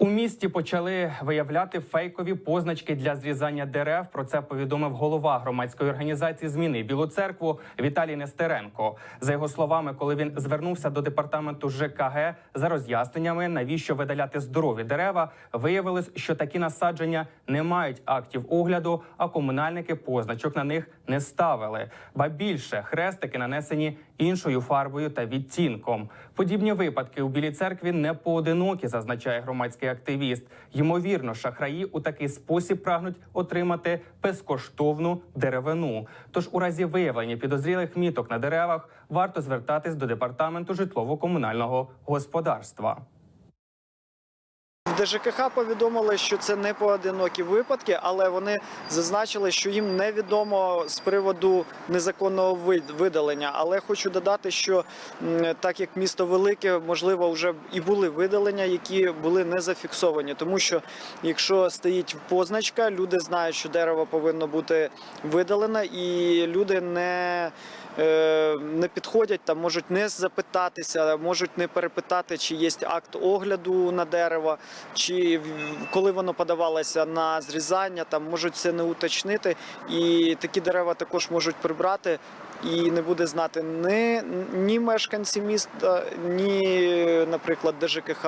У місті почали виявляти фейкові позначки для зрізання дерев. Про це повідомив голова громадської організації зміни Білу церкву Віталій Нестеренко. За його словами, коли він звернувся до департаменту ЖКГ за роз'ясненнями, навіщо видаляти здорові дерева, виявилось, що такі насадження не мають актів огляду, а комунальники позначок на них не ставили. Ба більше хрестики нанесені іншою фарбою та відтінком. Подібні випадки у Білій церкві не поодинокі, зазначає громадський активіст. Ймовірно, шахраї у такий спосіб прагнуть отримати безкоштовну деревину. Тож у разі виявлення підозрілих міток на деревах варто звертатись до департаменту житлово-комунального господарства. ДЖКХ повідомили, що це не поодинокі випадки, але вони зазначили, що їм невідомо з приводу незаконного вид- видалення. Але хочу додати, що так як місто велике, можливо, вже і були видалення, які були не зафіксовані. Тому що якщо стоїть позначка, люди знають, що дерево повинно бути видалене, і люди не е, не підходять, там можуть не запитатися, можуть не перепитати, чи є акт огляду на дерево, чи коли воно подавалося на зрізання, там можуть це не уточнити. І такі дерева також можуть прибрати. І не буде знати ні, ні мешканці міста, ні, наприклад, ДЖКХ.